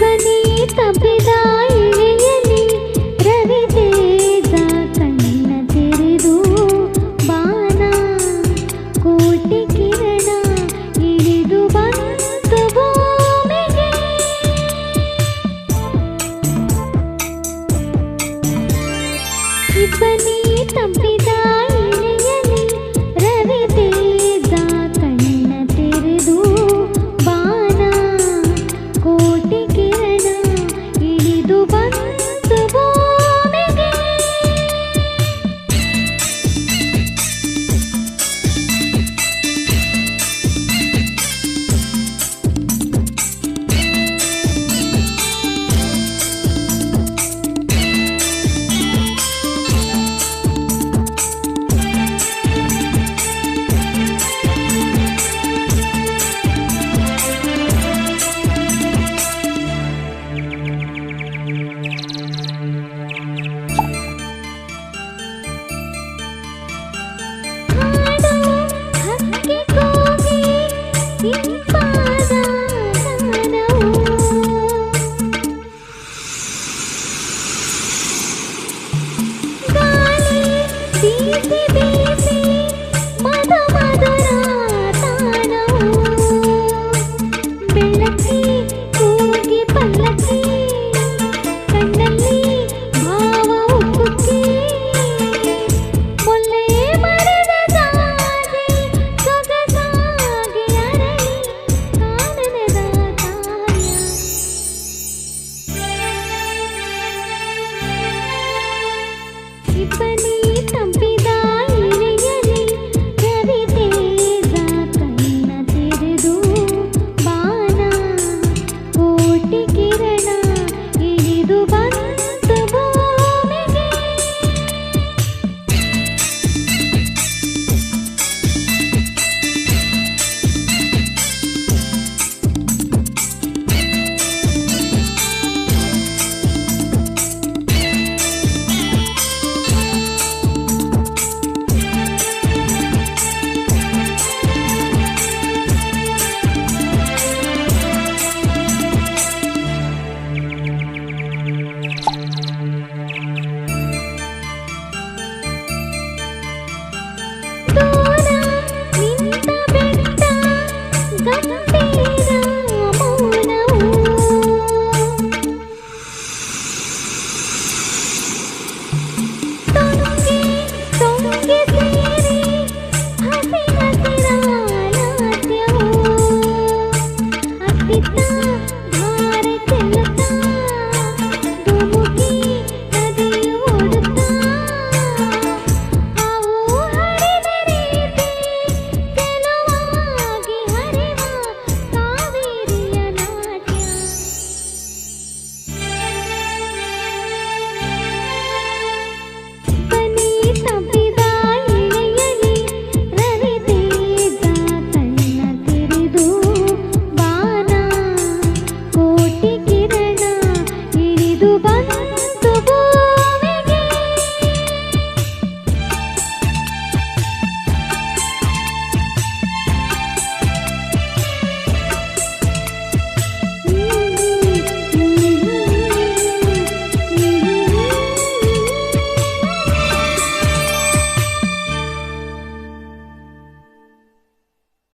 ಬನಿ ತಪ್ಪಿದಾಯ ರವಿತೇಜ ಕಣ್ಣ ತೆರೆದು ಬಾನ ಕೋಟಿ ಕಿರಣ ಇಳಿದು ಬಂತು ಭೂಮಿಗೆ ಇಬ್ಬನಿ दीदी